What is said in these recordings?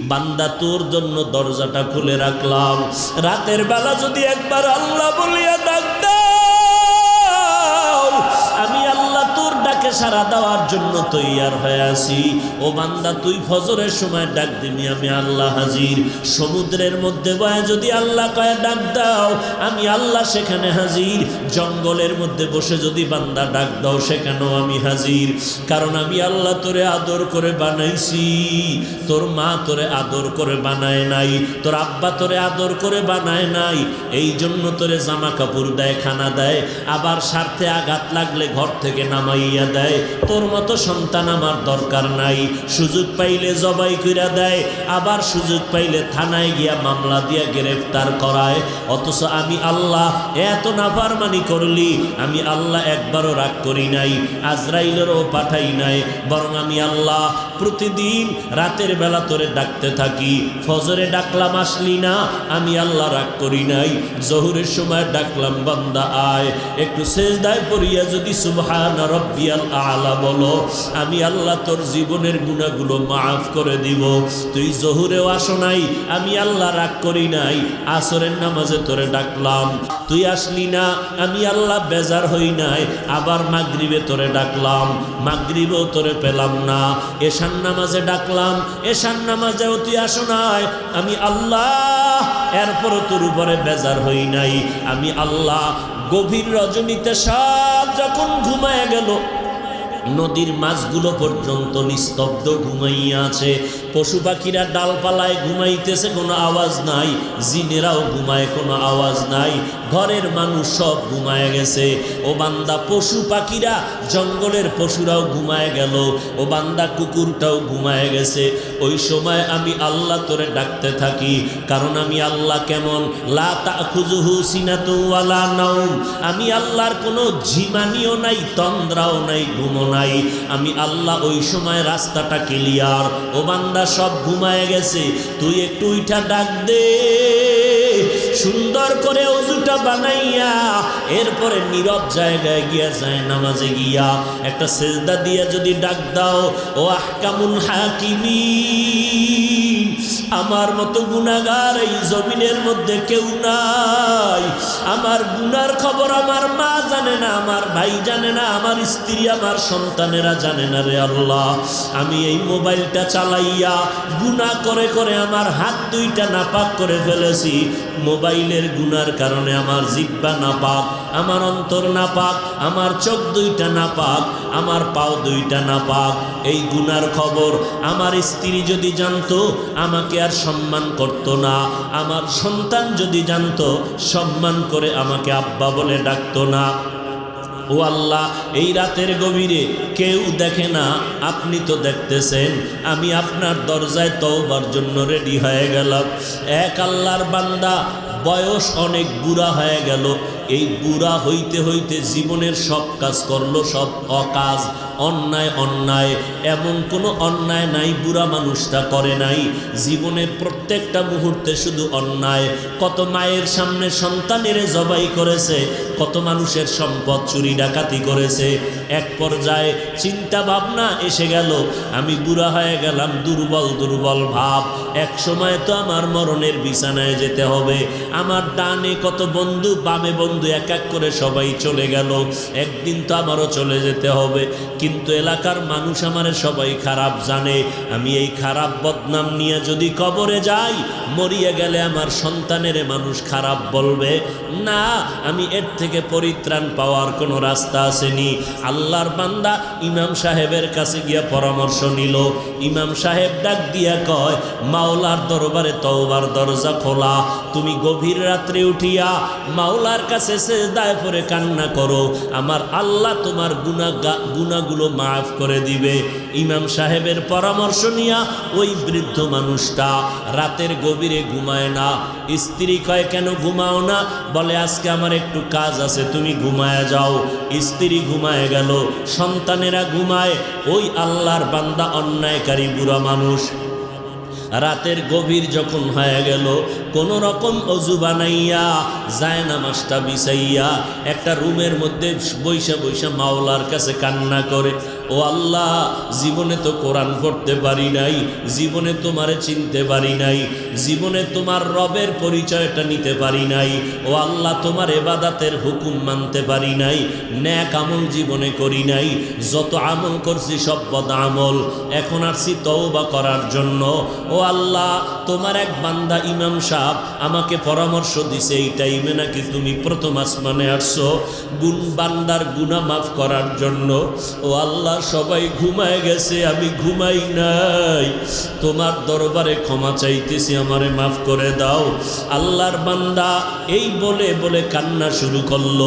বান্দা তোর জন্য দরজাটা খুলে রাখলাম। রাতের বেলা যদি একবার আল্লাহ বলিয়া ডাক আমি আল্লাহ তোর ডাকে সারা দেওয়ার জন্য তৈয়ার হয়ে আছি। ও বান্দা, তুই ফজরের সময় ডাক দিবি, আমি আল্লাহ হাজির। সমুদ্রের মধ্যে বয়ে যদি আল্লাহ কয়ে ডাক দাও, আমি আল্লাহ সেখানে হাজির। জঙ্গলের মধ্যে বসে যদি বান্দা ডাক দাও, সেখানেও আমি হাজির। কারণ আমি আল্লাহ তোরে আদর করে বানাইছি। তোর মা তোরে আদর করে বানায় নাই, তোর আব্বা তোরে আদর করে বানায় নাই। এই জন্য তোরে জামা কাপড় দেয়, খানা দেয়। আবার স্বার্থে আঘাত লাগলে ঘর থেকে নামাইয়া দেয়, তোর মতো সন্তান আমার দরকার নাই। সুযোগ পাইলে জবাই কইরা দেয়, আবার সুযোগ পাইলে থানায় গিয়া মামলা দিয়া গ্রেফতার করায়। অথচ আমি আল্লাহ, এত নাফারমানি করলি, আমি আল্লাহ একবারও রাগ করি নাই, আজরাইলেরও পাঠাই নাই। বরং আমি আল্লাহ প্রতিদিন রাতের বেলা তোরে ডাকতে থাকি, ফজরে ডাকলাম আসলি না, আমি আল্লাহ রাগ করি নাই। জহুরের সময় ডাকলাম, বান্দা আয়, একটু শেষ সেজদায় পড়িয়া যদি সুবহান রব্বিয়াল আলা বলো, আমি আল্লাহ তোর জীবনের গুণাগুলো মাফ করে দিব। তুই জহুরেও আসো নাই, আমি আল্লাহ রাগ করি নাই, আসরের নামাজে তোরে ডাকলাম। তুই আসলি না, আমি আল্লাহ বেজার হই নাই, আবার মাগরিবে তোরে ডাকলাম। মাগরিবেও তোরে পেলাম না এশান নামাজে ডাকলাম এশান নামাজেও তুই আসো নাই, আমি আল্লাহ এরপরও তোর উপরে বেজার হই নাই, আমি আল্লাহ গভীর রজনীতে সব যখন ঘুমায় গেল নদীর মাছগুলো পর্যন্ত নিস্তব্ধ ঘুমাইয়া আছে। পশু পাখিরা ডালপালায় ঘুমাইতেছে, কোনো আওয়াজ নাই। জিনেরাও ঘুমায়, কোনো আওয়াজ নাই। ঘরের মানুষ সব ঘুমায় গেছে। ও বান্দা পশু পাখিরা জঙ্গলের পশুরাও ঘুমায় গেল। ও বান্দা, কুকুরটাও ঘুমায় গেছে। ওই সময় আমি আল্লাহ তোরে ডাকতে থাকি, কারণ আমি আল্লাহ কেমন? লা তাখুজুহু সিনাতু ওয়ালা নাউম আমি আল্লাহর কোনো ঝিমানিও নাই, তন্দ্রাও নাই ঘুমো নাই। আমি আল্লাহ ওই সময় রাস্তাটা ক্লিয়ার ও বান্দা সব ঘুমায় গেছে। তুই একটু উইঠা ডাক দে। সুন্দর করে অজুটা বানাইয়া, এরপরে নীরব জায়গায় গিয়া যায় নামাজে গিয়া। একটা সেজদা দিয়া যদি ডাক দাও, ও আহকামুন হাকিমি। আমার মতো গুণাগার এই জমিনের মধ্যে কেউ নাই। আমার গুনার খবর আমার মা জানে না, আমার ভাই জানে না, আমার স্ত্রী, আমার সন্তানেরা জানে না রে আল্লাহ। আমি এই মোবাইলটা চালাইয়া গুণা করে করে আমার হাত দুইটা নাপাক করে ফেলেছি। মোবাইলের গুনার কারণে আমার জিব্বা নাপাক আমার অন্তর নাপাক, আমার চোখ দুইটা নাপাক, আমার পাও দুইটা নাপাক। এই গুনার খবর, আমার স্ত্রী যদি জানতো, আমাকে আর সম্মান করতো না। আমার সন্তান যদি জানতো, সম্মান করে আমাকে আব্বা বলে ডাকতো না। ও আল্লাহ, এই রাতের গভীরে কেউ দেখে না, আপনি তো দেখতেছেন, আমি আপনার দরজায় তওবার জন্য রেডি হয়ে গেলাম। এক আল্লাহর বান্দা, বয়স অনেক বুড়া হয়ে গেল এই বুড়া হইতে হইতে জীবনের সব কাজ করল সব অকাজ অন্যায় অন্যায়, এমন কোনো অন্যায় নাই, বুড়া মানুষটা করে নাই। জীবনের প্রত্যেকটা মুহূর্তে শুধু অন্যায়। কত মায়ের সামনে সন্তানের জবাই করেছে, কত মানুষের সম্পদ চুরি ডাকাতি করেছে। এক পর্যায়ে চিন্তা ভাবনা এসে গেল, আমি বুড়া হয়ে গেলাম দুর্বল দুর্বল ভাব। এক সময় তো আমার মরণের বিছানায় যেতে হবে। আমার ডানে কত বন্ধু, বামে বন্ধু এক এক করে সবাই চলে গেল। একদিন তো আমারও চলে যেতে হবে। কিন্তু এলাকার মানুষ আমার সবাই খারাপ জানে। আমি এই খারাপ বদনাম নিয়ে যদি কবরে যাই, মরিয়ে গেলে আমার সন্তানের মানুষ খারাপ বলবে। না, আমি এর থেকে পরিত্রাণ পাওয়ার কোনো রাস্তা আসেনি। আল্লাহর বান্দা ইমাম সাহেবের কাছে গিয়া পরামর্শ নিল। ইমাম সাহেব ডাক দিয়া কয়, মাওলার দরবারে তওবার দরজা খোলা। তুমি গভীর রাত্রে উঠিয়া মাওলার কাছে সেজদায় পরে কান্না করো। আমার আল্লাহ তোমার গুণা গুণাগুলো মাফ করে দিবে। ইমাম সাহেবের পরামর্শ নিয়া ওই বৃদ্ধ মানুষটা রাতের গভীরে ঘুমায় না। স্ত্রী কয়, কেন ঘুমাও না? বলে, আজকে আমার একটু কাজ আছে, তুমি ঘুমায় যাও। স্ত্রী ঘুমায় গেল, সন্তানেরা ঘুমায়। ওই আল্লাহর বান্দা, অন্যায়কারী, বুড়া মানুষ। রাতের গভীর যখন হয়ে গেল, কোন রকম অজু বানাইয়া যায় নামাজটা বিছাইয়া, একটা রুমের মধ্যে বৈশা বৈশা মাওলার কাছে কান্না করে। ও আল্লাহ, জীবনে তো কোরআন পড়তে পারি নাই, জীবনে তোমারে চিনতে পারি নাই, জীবনে তোমার রবের পরিচয়টা নিতে পারি নাই, ও আল্লাহ, তোমার এবাদাতের হুকুম মানতে পারি নাই, ন্যাক আমল জীবনে করি নাই, যত আমল করছি সব বদ আমল, এখন আসছি তওবা করার জন্য, ও আল্লাহ, তোমার এক বান্দা ইমাম সাহ আমাকে পরামর্শ দিছে এই টাইমে নাকি তুমি প্রথম আসমানে আসছো গুণ বান্দার গুণা মাফ করার জন্য, ও আল্লাহ সবাই ঘুমায় গেছে, আমি ঘুমাই নাই। তোমার দরবারে ক্ষমা চাইতেছি, আমারে মাফ করে দাও। আল্লাহর বান্দা এই বলে বলে কান্না শুরু করল।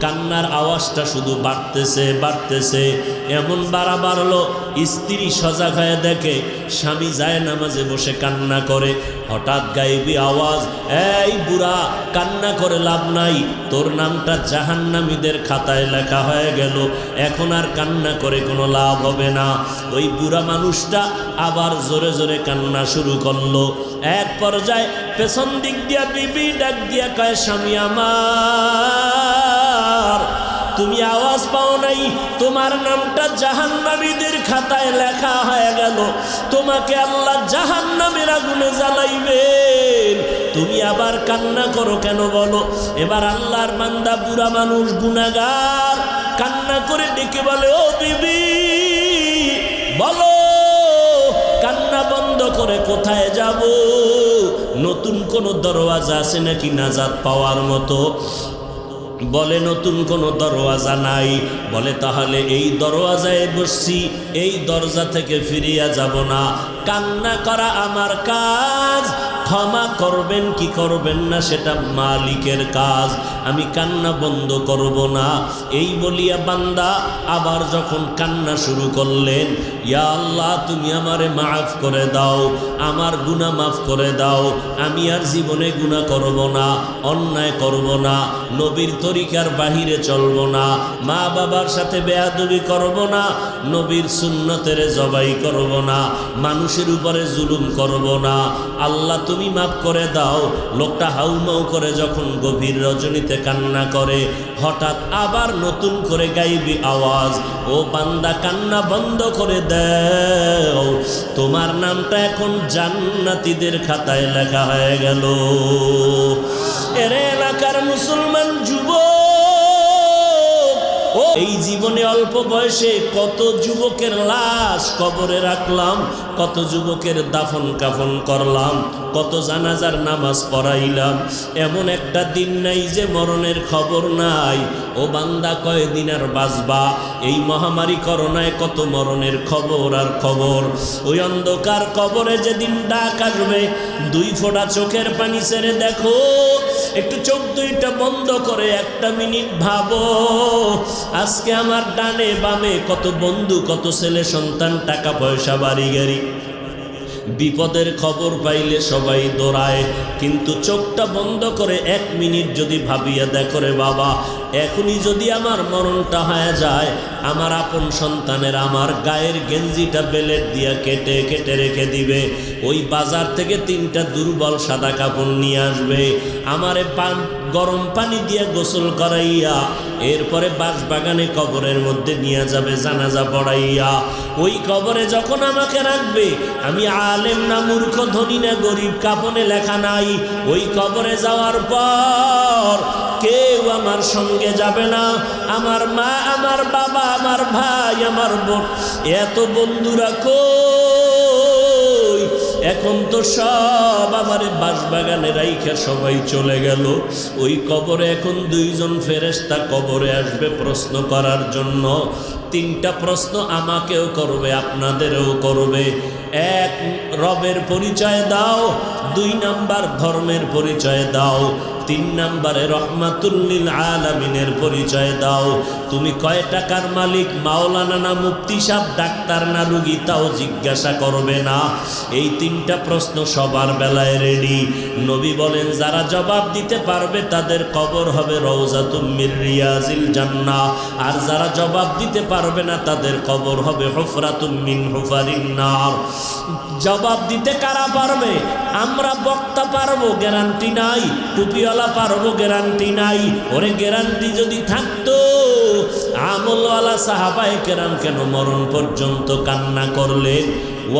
কান্নার আওয়াজটা শুধু বাড়তেছে বাড়তেছে। এমন বাড়া বাড়লো স্ত্রী সজাগ হয়ে দেখে স্বামী যায় নামাজে বসে কান্না করে। হঠাৎ গাইবি আওয়াজ, এই বুড়া, কান্না করে লাভ নাই। তোর নামটা জাহান্নামীদের খাতায় লেখা হয়ে গেল। এখন আর কান্না করে কোনো লাভ হবে না। ওই বুড়া মানুষটা আবার জোরে জোরে কান্না শুরু করল। এক পর্যায়ে পেছন দিক দিয়া বিবি ডাক দিয়া কয়, স্বামী আমার তুমি আওয়াজ পাও নাই। তোমার নামটা জাহান্নামীদের খাতায় লেখা হয়ে গেল। তোমাকে আল্লাহ জাহান্নামের আগুনে জ্বালাইবেন। তুমি আবার কান্না করো কেন বলো? এবার আল্লাহর মান্দা বুড়া মানুষ গুনাগার কান্না করে ডেকে বলে, ও বিবি, বলো, কান্না বন্ধ করে কোথায় যাব? নতুন কোনো দরওয়াজা আছে নাকি নাজাত পাওয়ার মতো? বলে, নতুন কোনো দরওয়াজা নাই। বলে, তাহলে এই দরওয়াজায় বসছি, এই দরজা থেকে ফিরিয়া যাব না। কান্না করা আমার কাজ, ক্ষমা করবেন কি করবেন না সেটা মালিকের কাজ। আমি কান্না বন্ধ করব না। এই বলিয়া বান্দা আবার যখন কান্না শুরু করলেন, ইয়া আল্লাহ, তুমি আমারে মাফ করে দাও, আমার গুনাহ মাফ করে দাও, আমি আর জীবনে গুনাহ করব না, অন্যায় করব না, নবীর তরিকার বাহিরে চলব না মা বাবার সাথে বেয়াদবি করব না, নবীর সুন্নতের জবাই করব না, মানুষের উপরে জুলুম করব না। আল্লাহ, তুমি মাফ করে দাও। লোকটা হাউমাউ করে যখন গভীর রজনীতে কান্না করে, হঠাৎ আবার নতুন করে গাইবি আওয়াজ, ও বান্দা, কান্না বন্ধ করে দেও, তোমার নামটা এখন জান্নাতিদের খাতায় লেখা হয়ে গেল। এর এলাকার মুসলমান যুবক ও! এই জীবনে অল্প বয়সে কত যুবকের লাশ কবরে রাখলাম, কত যুবকের দাফন কাফন করলাম, কত জানাজার নামাজ পড়াইলাম। এমন একটা দিন নাই যে মরণের খবর নাই। ও বান্দা কয়দিন আর বাঁচবা? এই মহামারী করোনায় কত মরণের খবর আর খবর। ওই অন্ধকার কবরে যেদিন ডাক আসবে, দুই ফোঁটা চোখের পানি ছেড়ে দেখো একটু চোখ দুইটা বন্ধ করে একটা মিনিট ভাবো, আজকে আমার ডানে বামে কত বন্ধু, কত ছেলে সন্তান, টাকা পয়সা, বাড়ি, গাড়ি। বিপদের খবর পাইলে সবাই দৌড়ায়, কিন্তু চোখটা বন্ধ করে এক মিনিট যদি ভাবিয়া দেখো রে বাবা, এখনই যদি আমার মরণটা হয়ে যায়, আমার আপন সন্তানের আমার গায়ের গেঞ্জিটা বেলেট দিয়া কেটে কেটে রেখে দিবে। ওই বাজার থেকে তিনটা দুর্বল সাদা কাপড় নিয়ে আসবে। আমারে পান গরম পানি দিয়ে গোসল করাইয়া, এরপরে বাঁশ বাগানে কবরের মধ্যে নিয়ে যাবে জানাজা পড়াইয়া। ওই কবরে যখন আমাকে রাখবে, আমি আলেম না মূর্খ, ধনী না গরিব, কাপনে লেখা নাই। ওই কবরে যাওয়ার পর কেউ আমার সঙ্গে যাবে না। আমার মা, আমার বাবা, আমার ভাই, আমার বোন, এত বন্ধুরা কই? এখন তো সব আমার বাসবাগানে রাইখা সবাই চলে গেল। ওই কবরে এখন দুইজন ফেরেস্তা কবরে আসবে প্রশ্ন করার জন্য। তিনটা প্রশ্ন আমাকেও করবে, আপনাদেরও করবে। এক, রবের পরিচয় দাও। দুই নাম্বার, ধর্মের পরিচয় দাও। তিন নাম্বারে রহমাতুল্লিল আলামিনের পরিচয় দাও। তুমি কয় টাকার মালিক? মাওলানা না মুক্তি সাহ ডাক্তার না রুগী? তাও জিজ্ঞাসা করবে না। এই তিনটা প্রশ্ন সবার বেলায় রেডি নবী বলেন, যারা জবাব দিতে পারবে, তাদের কবর হবে রৌজাতুম্মির রিয়াজিল জান্না আর যারা জবাব দিতে পারবে না, তাদের কবর হবে হফরাতুম্মিন হুফারিন জবাব দিতে কারা পারবে? আমরা বক্তা পারব, গ্যারান্টি নাই। টুপিওয়ালা পারব, গ্যারান্টি নাই। ওরে গ্যারান্টি যদি থাকতো, আমলওয়ালা সাহাবায়ে কেরাম কেন মরণ পর্যন্ত কান্না করলে?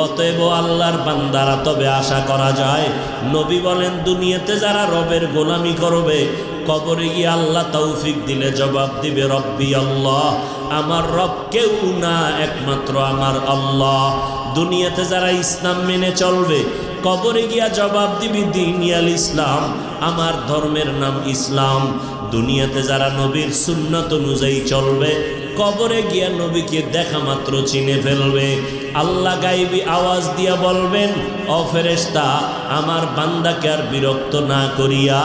অতএব আল্লাহর বান্দারা তবে আশা করা যায়, নবী বলেন, দুনিয়াতে যারা রবের গোলামি করবে, কবরে গিয়ে আল্লাহ তৌফিক দিলে জবাব দিবে রব্বি আল্লাহ। আমার রব কেউ না, একমাত্র আমার আল্লাহ। দুনিয়াতে যারা ইসলাম মেনে চলবে, কবরে গিয়া জবাব দিবি দিনিয়াল ইসলাম, আমার ধর্মের নাম ইসলাম। দুনিয়াতে যারা নবীর সুন্নত অনুযায়ী চলবে কবরে গিয়া নবীকে দেখা মাত্র চিনে ফেলবে। আল্লাহ গাইবি আওয়াজ দিয়া বলবেন অফেরেস্তা আমার বান্দাকে আর বিরক্ত না করিয়া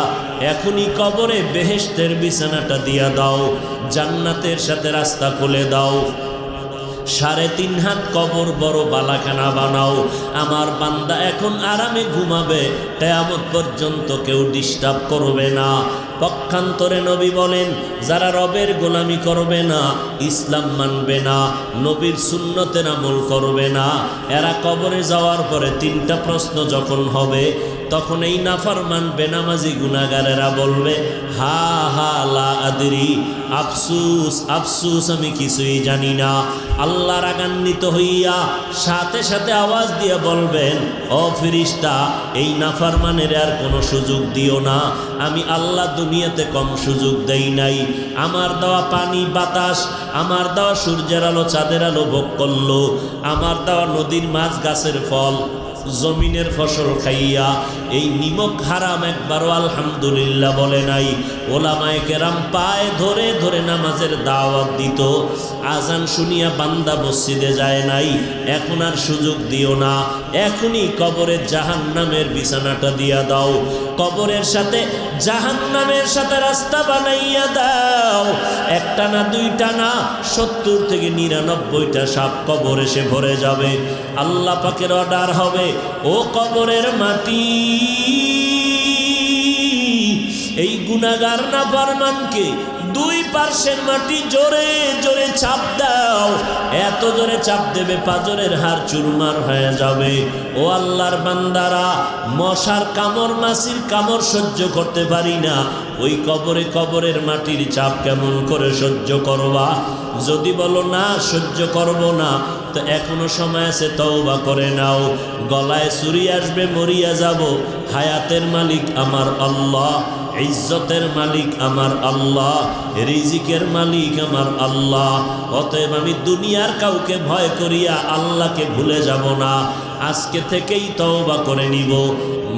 এখনই কবরে বেহেশতের বিছানাটা দিয়া দাও, জান্নাতের সাথে রাস্তা খুলে দাও। সাড়ে তিন হাত কবর বড় বালাখানা বানাও। আমার বান্দা এখন আরামে ঘুমাবে, কেয়ামত পর্যন্ত কেউ ডিস্টার্ব করবে না। পক্ষান্তরে নবী বলেন, যারা রবের গোলামি করবে না, ইসলাম মানবে না, নবীর সুন্নতের আমল করবে না, এরা কবরে যাওয়ার পরে তিনটা প্রশ্ন যখন হবে তখন এই নাফরমান বেনামাজি গুনাগারেরা বলবে, হা হা, লা আদরি। আফসুস আফসুস, আমি কিছুই জানি না। আল্লাহ রাগান্বিত হইয়া সাথে সাথে আওয়াজ দিয়ে বলবেন, ও ফিরিস্তা, এই নাফরমানের আর কোনো সুযোগ দিও না। আমি আল্লাহ দুনিয়াতে কম সুযোগ দেই নাই। আমার দেওয়া পানি বাতাস, আমার দেওয়া সূর্যের আলো চাঁদের আলো ভোগ করল। আমার দেওয়া নদীর মাছ, গাছের ফল, জমিনের ফসল খাইয়া এই নিমক হারাম একবারও আলহামদুলিল্লাহ বলে নাই। ওলামায় কেরাম পায়ে ধরে ধরে নামাজের দাওয়াত দিত। আজান শুনিয়া বান্দা মসজিদে যায় নাই। এখন আর সুযোগ দিও না। এখনই কবরের জাহান নামের বিছানাটা দিয়া দাও। কবরের সাথে জাহান নামের সাথে রাস্তা বানাইয়া দাও। একটা না দুইটা না সত্তর থেকে নিরানব্বইটা সাপ কবর এসে ভরে যাবে। আল্লাহ পাকের অর্ডার হবে, ও কবরের মাটি এই গুনাগার না পারমানকে দুই পার্শ্বের মাটি জোরে জোরে চাপ দাও। এত জোরে চাপ দেবে পাজরের হার চুরমার হয়ে যাবে। ও আল্লাহর বান্দারা, মশার কামড়, মাসির কামড় সহ্য করতে পারি না। ওই কবরে কবরের মাটির চাপ কেমন করে সহ্য করবা? যদি বলো না, সহ্য করব না। তো এখনও সময় আছে, তওবা করে নাও। গলায় চুরি আসবে, মরিয়া যাব। হায়াতের মালিক আমার আল্লাহ, ইজ্জতের মালিক আমার আল্লাহ, রিজিকের মালিক আমার আল্লাহ। অতএব আমি দুনিয়ার কাউকে ভয় করিয়া আল্লাহকে ভুলে যাব না। আজকে থেকেই তওবা করে নিব।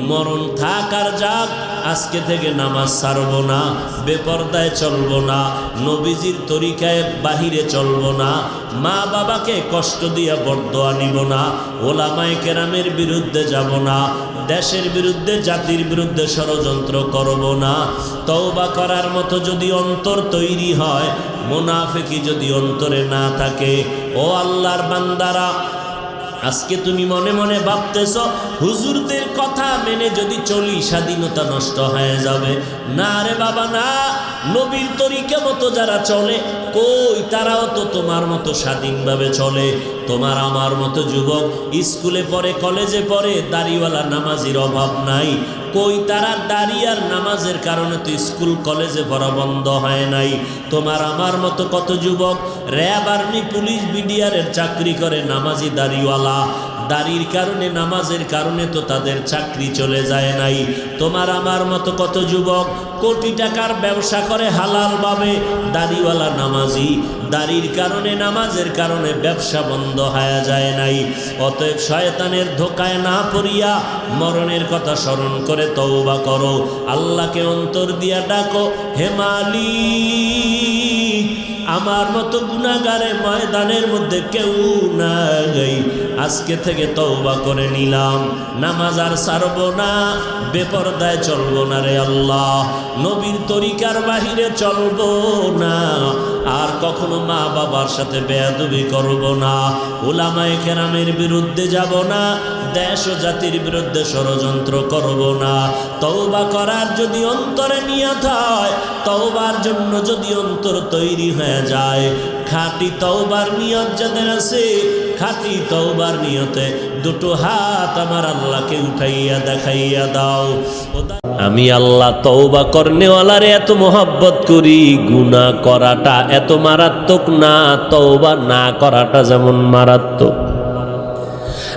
মরণ থাক আর যাক আজকে থেকে নামাজ ছাড়ব না, বেপর্দায় চলব না, নবীজির তরিকায় বাহিরে চলব না, মা বাবাকে কষ্ট দিয়া বরদোয়া নিব না, ওলামায় কেরামের বিরুদ্ধে যাব না, দেশের বিরুদ্ধে, জাতির বিরুদ্ধে ষড়যন্ত্র করব না। তওবা করার মতো যদি অন্তর তৈরি হয়, মোনাফেকি যদি অন্তরে না থাকে, ও আল্লাহর বান্দারা আজকে তুমি মনে মনে ভাবতেছ, হুজুরদের কথা মেনে যদি চলি, স্বাধীনতা নষ্ট হয়ে যাবে। না রে বাবা, না। নবীর তরিকা মতো যারা চলে, কই তারাও তো তোমার মতো স্বাধীনভাবে চলে। তোমার আমার মতো যুবক, স্কুলে পড়ে, কলেজে পড়ে, দাড়িওয়ালা নামাজির অভাব নাই। কই তারা দাঁড়িয়ে আর নামাজের কারণে তো স্কুল, কলেজে পড়া বন্ধ হয় নাই। তোমার আমার মতো কত যুবক র্যাব আর্মি, পুলিশ বিডিআরের চাকরি করে নামাজি দাড়িওয়ালা। দাড়ির কারণে, নামাজের কারণে তো তাদের চাকরি চলে যায় নাই। তোমার আমার মতো কত যুবক কোটি টাকার ব্যবসা করে হালালভাবে দাড়িওয়ালা নামাজি। দাড়ির কারণে, নামাজের কারণে ব্যবসা বন্ধ হয়ে যায় নাই। অতএব শয়তানের ধোকায় না পড়িয়া মরণের কথা স্মরণ করে তওবা করো। আল্লাহকে অন্তর দিয়া ডাকো হেমালি আমার মতো গুণাগারে ময়দানের মধ্যে কেউ নাই। আজকে থেকে তওবা করে নিলাম। নামাজ আর সারব না, বেপরদায় চলবো না রে আল্লাহ। নবীর তরিকার বাহিরে চলবো না, আর কখনো মা বাবার সাথে বেয়াদবি করব না। ওলামায়ে কেরামের বিরুদ্ধে যাব না, দেশ ও জাতির বিরুদ্ধে ষড়যন্ত্র করব না। তওবা করার যদি অন্তরে নিয়ত হয়, তওবার জন্য যদি অন্তর তৈরি হয়ে যায়। খাঁটি তওবার নিয়ত যাদের আছে, খাঁটি তওবার নিয়তে দুটো হাত আমার আল্লাহকে উঠাইয়া দেখাইয়া দাও। আমি আল্লাহ তওবা করনেওয়ালারে এত মোহাব্বত করি, গুনাহ করাটা এত মারাত্মক না, তওবা না করাটা যেমন মারাত্মক।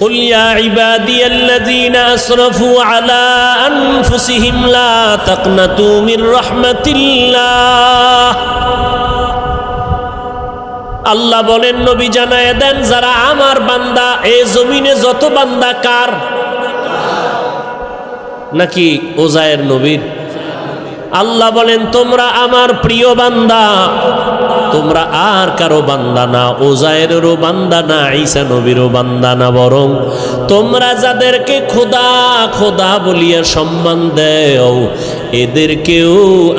قل يا عبادي الذين أسرفوا على أنفسهم لا تقنطوا من رحمة الله আল্লাহ বলেন নবী জানায় দেন যারা আমার বান্দা এ জমিনে যত বান্দা কার নাকি ওজায়ের নবীর আল্লাহ বলেন, তোমরা আমার প্রিয় বান্দা। তোমরা আর কারও বান্দা না। ওজায়েরও বান্দা না, ঈসা নবীরও বান্দা না বরং তোমরা যাদেরকে খোদা খোদা বলিয়া সম্মান দেও, এদেরকেও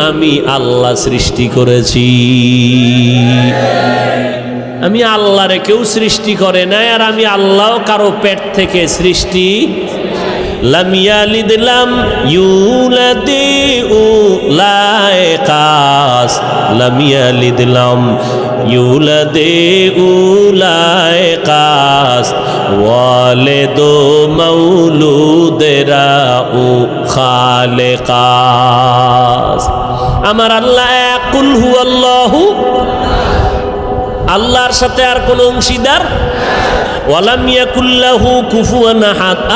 আমি আল্লাহ সৃষ্টি করেছি। আমি আল্লাহরে কেউ সৃষ্টি করে নাই, আর আমি আল্লাহ কারও পেট থেকে সৃষ্টি লাম ইয়ালিদ লাম ইউলাদি উলাইকাস লাম ইয়ালিদ লাম ইউলাদি উলাইকাস ওয়ালিদু মাউলুদেরা উ খালেকাস। আমার আল্লাহ কুল হু আল্লাহু আল্লাহর সাথে আর কোনো অংশীদার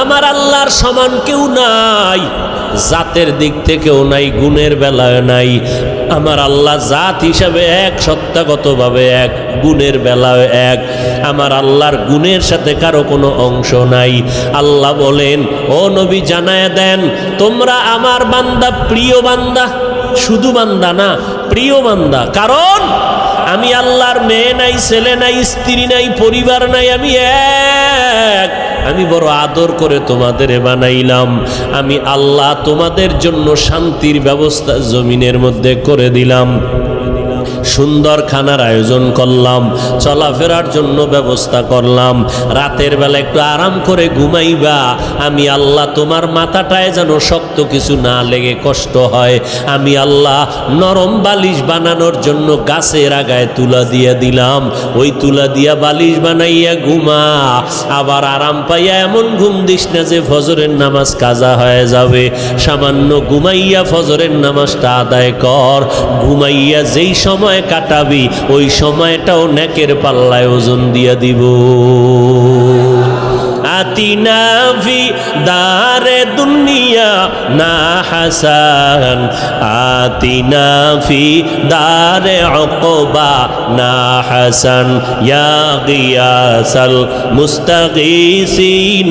আমার আল্লাহর সমান কেউ নাই, জাতের দিক থেকেও নাই, গুণের বেলায় নাই। আমার আল্লাহ জাত হিসাবে এক, সত্তাগতভাবে এক, গুণের বেলায় এক। আমার আল্লাহর গুণের সাথে কারও কোনো অংশ নাই। আল্লাহ বলেন, ও নবী, জানায় দেন, তোমরা আমার বান্দা, প্রিয় বান্দা। শুধু বান্দা না, প্রিয় বান্দা। কারণ আমি আল্লাহর মেয়ে নাই, ছেলে নাই, স্ত্রী নাই, পরিবার নাই, আমি এক। আমি বড় আদর করে তোমাদের বানাইলাম। আমি আল্লাহ তোমাদের জন্য শান্তির ব্যবস্থা জমিনের মধ্যে করে দিলাম। সুন্দর খানার আয়োজন করলাম, চলাফেরার জন্য ব্যবস্থা করলাম। রাতের বেলা একটু আরাম করে ঘুমাইবা, আমি আল্লাহ তোমার মাথাটায় যেন শক্ত কিছু না লেগে কষ্ট হয়। আমি আল্লাহ নরম বালিশ বানানোর জন্য গাছের আগায় তুলা দিয়ে দিলাম। ওই তুলা দিয়া বালিশ বানাইয়া ঘুমা, আবার আরাম পাইয়া এমন ঘুম দিস না যে ফজরের নামাজ কাজা হয়ে যাবে। সামান্য ঘুমাইয়া ফজরের নামাজটা আদায় কর, ঘুমাইয়া যেই সময় কাটাবি ওই সময়টাও নেকের পাল্লায় ওজন দিয়া দিব। آتنا في دار الدنيا نا حسن آتنا في دار عقبا نا حسن يا غياس المستغيثين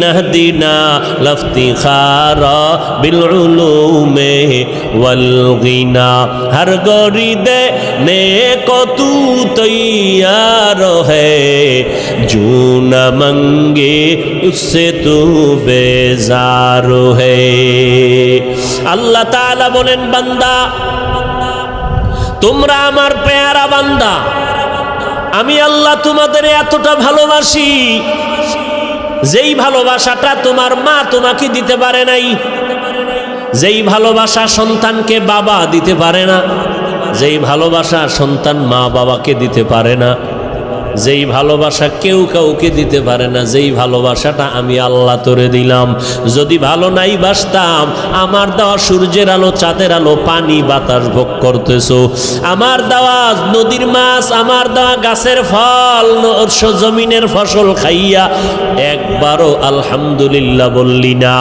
اهدنا لافتخار بالعلوم والغنى هر غريد نیک تو تیار ہے जो न मंगे उससे तू बेजार है আল্লাহ তাআলা বলেন বান্দা তোমরা আমার পেয়ারা বান্দা আমি আল্লাহ তোমাদের এতটা ভালোবাসি যেই ভালোবাসাটা তোমার মা তোমাকে দিতে পারে নাই যেই ভালোবাসা সন্তানকে বাবা দিতে পারে না যেই ভালোবাসা সন্তান মা বাবাকে দিতে পারে না যেই ভালোবাসা কেউ কাউকে দিতে পারে না, যেই ভালোবাসাটা আমি আল্লাহ তোরে দিলাম। যদি ভালো নাই বাসতাম, আমার দেওয়া সূর্যের আলো, চাঁদের আলো, পানি, বাতাস ভোগ করতেছ। আমার দেওয়া নদীর মাছ, আমার দেওয়া গাছের ফল জমিনের ফসল খাইয়া একবারও আলহামদুলিল্লাহ বললি না।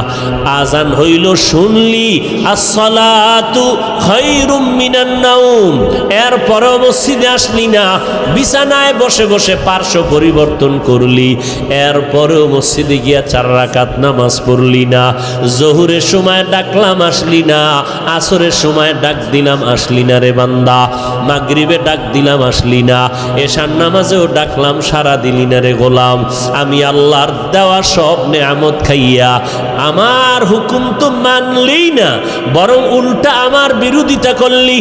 আজান হইল, শুনলি, আসসালাতু খায়রুম মিনান নাউম এরপরেও মসজিদে আসলি না, বিছানায় বসে বসে বসে পার্শ্ব পরিবর্তন করলি। এরপরেও মসজিদে গিয়া চার রাকাত নামাজ পড়লি না। জহুরের সময় ডাকলাম আসলি না। আসরের সময় ডাক দিলাম আসলি না রে বান্দা। মাগরিবে ডাক দিলাম আসলি না। এশার নামাজেও ডাকলাম সারা দিলি না রে গোলাম। আমি আল্লাহর দেওয়া সব নেয়ামত খাইয়া আমার হুকুম তো মানলেই না, বরং উল্টা আমার বিরোধিতা করলি।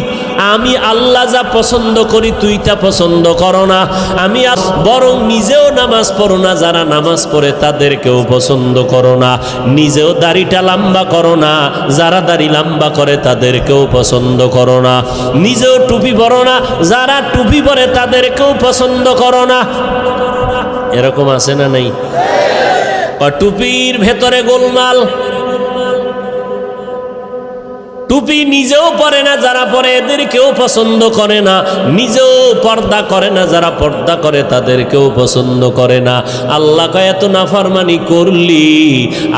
আমি আল্লাহ যা পছন্দ করি তুই তা পছন্দ করো না। আমি আ- বরং নিজেও নামাজ পড়ো না, যারা নামাজ পড়ে তাদেরকেও পছন্দ করো না। নিজেও দাড়িটা লম্বা করো না, যারা দাড়ি লম্বা করে তাদেরকেও পছন্দ করো না। নিজেও টুপি পরো না, যারা টুপি পরে তাদেরকেও পছন্দ করো না। এরকম আছে না নাই? টুপির ভেতরে গোলমাল টুপি নিজেও পরে না, যারা পরে এদেরকেও পছন্দ করে না। নিজেও পর্দা করে না, যারা পর্দা করে তাদেরকেও পছন্দ করে না। আল্লাহ এত নাফরমানি করলি,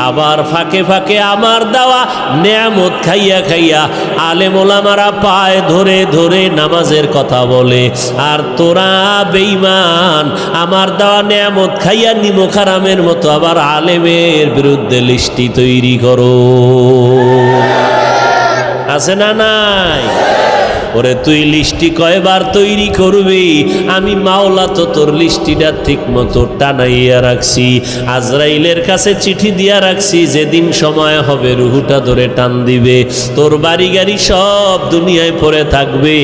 আবার ফাঁকে ফাঁকে আমার দেওয়া নেয়ামত খাইয়া খাইয়া ওলামারা পায় ধরে ধরে নামাজের কথা বলে, আর তোরা বেঈমান, আমার দেওয়া নেয়ামত খাইয়া নিমখারামের মতো আবার আলেমের বিরুদ্ধে লিস্টি তৈরি করো। আছে না নাই? ওরে, তুই লিস্টি কয়বার তৈরি করবি? আমি মাওলা তো তোর লিস্টিটা ঠিক মতো টানাইয়া রাখছি, আজরাইলের কাছে চিঠি দিয়া রাখছি, যেদিন সময় হবে রুহুটা ধরে টান দিবে। তোর বাড়ি গাড়ি সব দুনিয়ায় পড়ে থাকবে।